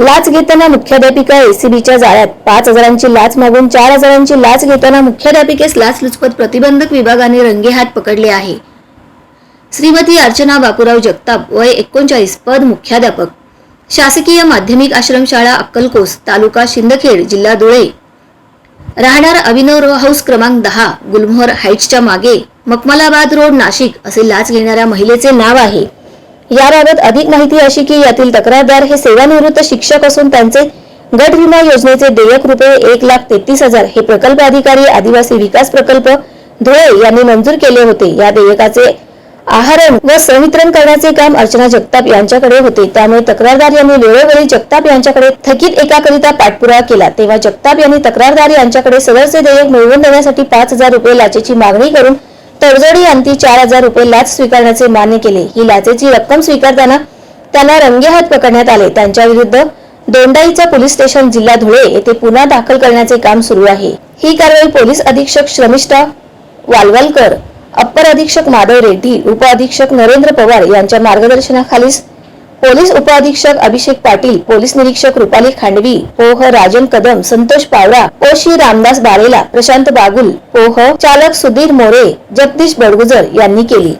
लाच घेताना मुख्याध्यापिका एसीबीच्या जाळ्यात पाच हजारांची लाच मागून चार हजारांची लाच घेताना मुख्याध्यापिकेस लाचलुचपत प्रतिबंधक विभागाने रंगेहात पकडले आहे. श्रीमती अर्चना बापूराव जगताप वय एकोणचाळीस पद मुख्याध्यापक. शासकीय माध्यमिक आश्रमशाळा अक्कलकोस तालुका शिंदखेड जिल्हा धुळे. राहणार अभिनव रो हाऊस क्रमांक दहा गुलमोहर हाईट्सच्या मागे मकमलाबाद रोड नाशिक असे लाच घेणाऱ्या महिलेचे नाव आहे. याबाबत अधिक माहिती अशी की यातील तक्रारदार हे सेवानिवृत्त शिक्षक असून त्यांचे गट विमा योजनेचे देयक रुपये एक लाख तेहतीस हजार हे प्रकल्प अधिकारी आदिवासी विकास प्रकल्प धुळे यांनी मंजूर केले होते. या देयकाचे आहरण व संवितरण करण्याचे काम अर्चना जगताप यांच्याकडे होते. त्यामुळे तक्रारदार यांनी वेळोवेळी जगताप यांच्याकडे थकीत एकाकरिता पाठपुरावा केला. तेव्हा जगताप यांनी तक्रारदार यांच्याकडे सदरचे देयक मिळवून देण्यासाठी पाच हजार रुपये लाचेची मागणी करून तडजोडी अंती चार हजार रुपये लाच स्वीकारण्याचे मान्य केले. ही लाचेची रक्कम स्वीकारताना त्यांना रंगेहात पकडण्यात आले. त्यांच्या विरुद्ध दोंडाईचा पोलीस स्टेशन जिल्हा धुळे येथे पुन्हा दाखल करण्याचे काम सुरू आहे. ही कारवाई पोलीस अधीक्षक श्रमिष्ठा वालवलकर अप्पर अधीक्षक माधव रेड्डी उप अधीक्षक नरेंद्र पवार यांच्या मार्गदर्शनाखालीच पोलीस उपअधीक्षक अभिषेक पाटील पोलीस निरीक्षक रुपाली खांडवी पोह राजन कदम संतोष पावरा ओ श्री रामदास बारेला प्रशांत बागुल पोह चालक सुधीर मोरे जगदीश बडगुजर यांनी केली.